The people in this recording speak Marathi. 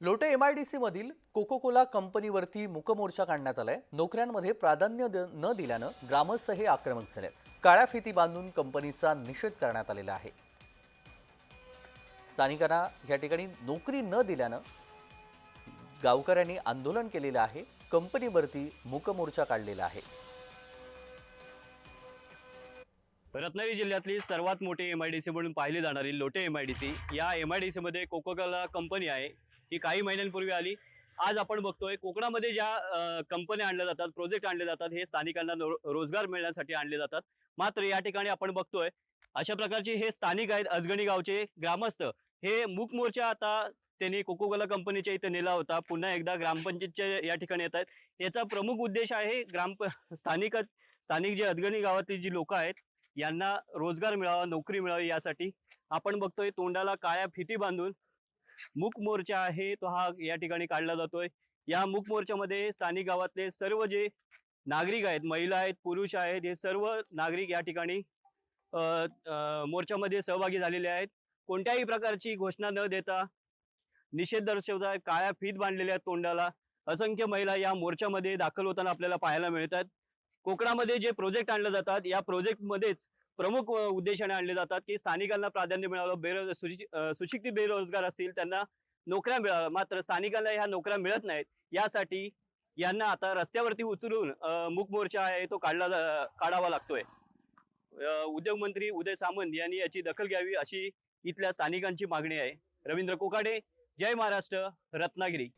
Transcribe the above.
लोटे एम आय डी सीमधील कोको कोला कंपनीवरती मुकमोर्चा काढण्यात आलाय. नोकऱ्यांमध्ये प्राधान्य द- न दिल्यानं ग्रामस्थ हे आक्रमक झालेत. काळ्या फिती बांधून कंपनीचा निषेध करण्यात आलेला आहे. स्थानिकांना या ठिकाणी नोकरी न दिल्यानं गावकऱ्यांनी आंदोलन केलेलं आहे. कंपनीवरती मुकमोर्चा काढलेला आहे. रत्नागिरी जिल्ह्यातली सर्वात मोठी एम आय डी सी म्हणून पाहिली जाणारी Lote M I D C या एम आय डी सीमध्ये कोकोकला कोकोकोला कंपनी आहे. ही काही महिन्यांपूर्वी आली. आज आपण बघतोय कोकणामध्ये ज्या कंपन्या आणल्या जातात प्रोजेक्ट आणले जातात हे स्थानिकांना रोजगार मिळण्यासाठी आणले जातात. मात्र या ठिकाणी आपण बघतोय अशा प्रकारचे हे स्थानिक आहेत अजगणी गावचे ग्रामस्थ. हे मूक मोर्चा आता त्यांनी कोकोकोला कंपनीच्या इथे नेला होता. पुन्हा एकदा ग्रामपंचायतच्या या ठिकाणी येत आहेत. याचा प्रमुख उद्देश आहे ग्राम स्थानिक स्थानिक जे अदगणी गावातील जी लोक आहेत यांना रोजगार मिळावा नोकरी मिळावी यासाठी. आपण बघतोय तोंडाला काळ्या फिती बांधून मूक मोर्चा आहे तो हा या ठिकाणी काढला जातोय. या मूक मोर्चामध्ये स्थानिक गावातले सर्व जे नागरिक आहेत महिला आहेत पुरुष आहेत हे सर्व नागरिक या ठिकाणी मोर्चामध्ये सहभागी झालेले आहेत. कोणत्याही प्रकारची घोषणा न देता निषेध दर्शवता काळ्या फीत बांधलेल्या आहेत तोंडाला. असंख्य महिला या मोर्चामध्ये दाखल होताना आपल्याला पाहायला मिळतात कोकणामध्ये जे प्रोजेक्ट आणले जातात या प्रोजेक्टमध्येच प्रमुख उद्देशाने आणले जातात की स्थानिकांना प्राधान्य मिळावं बेरोज सुशिक्षित बेरोजगार असतील त्यांना नोकऱ्या मिळाव्या. मात्र स्थानिकांना ह्या नोकऱ्या मिळत नाहीत. यासाठी यांना आता रस्त्यावरती उतरून अ, मूक मोर्चा आहे तो काढला काढावा लागतोय. उद्योग मंत्री उदय सामंत यांनी याची दखल घ्यावी अशी इथल्या स्थानिकांची मागणी आहे. रवींद्र कोकाडे जय महाराष्ट्र रत्नागिरी.